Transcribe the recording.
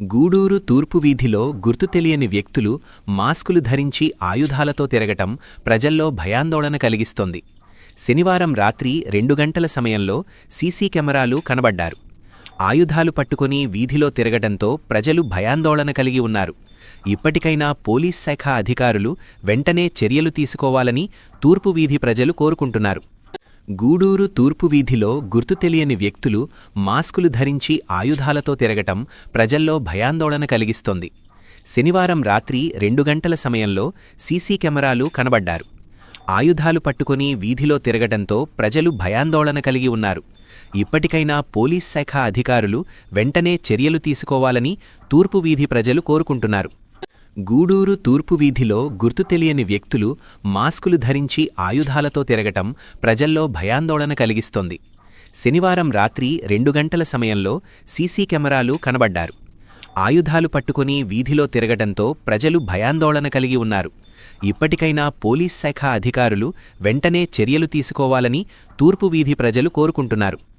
గూడూరు తూర్పు వీధిలో గుర్తు తెలియని వ్యక్తులు మాస్కులు ధరించి ఆయుధాలతో తిరగటం ప్రజల్లో భయాందోళన కలిగిస్తోంది. శనివారం రాత్రి రెండు గంటల సమయంలో సీసీ కెమెరాలు కనబడ్డారు. ఆయుధాలు పట్టుకుని వీధిలో తిరగటంతో ప్రజలు భయాందోళన కలిగి ఉన్నారు. ఇప్పటికైనా పోలీస్ శాఖ అధికారులు వెంటనే చర్యలు తీసుకోవాలని తూర్పు వీధి ప్రజలు కోరుకుంటున్నారు. గూడూరు తూర్పు వీధిలో గుర్తు తెలియని వ్యక్తులు మాస్కులు ధరించి ఆయుధాలతో తిరగటం ప్రజల్లో భయాందోళన కలిగిస్తోంది. శనివారం రాత్రి రెండు గంటల సమయంలో సీసీ కెమెరాలు కనబడ్డారు. ఆయుధాలు పట్టుకుని వీధిలో తిరగటంతో ప్రజలు భయాందోళన కలిగి ఉన్నారు. ఇప్పటికైనా పోలీస్ శాఖ అధికారులు వెంటనే చర్యలు తీసుకోవాలని తూర్పు వీధి ప్రజలు కోరుకుంటున్నారు. గూడూరు తూర్పు వీధిలో గుర్తు తెలియని వ్యక్తులు మాస్కులు ధరించి ఆయుధాలతో తిరగటం ప్రజల్లో భయాందోళన కలిగిస్తోంది. శనివారం రాత్రి రెండు గంటల సమయంలో సీసీ కెమెరాలు కనబడ్డారు. ఆయుధాలు పట్టుకుని వీధిలో తిరగటంతో ప్రజలు భయాందోళన కలిగి ఉన్నారు. ఇప్పటికైనా పోలీస్ శాఖ అధికారులు వెంటనే చర్యలు తీసుకోవాలని తూర్పు వీధి ప్రజలు కోరుకుంటున్నారు.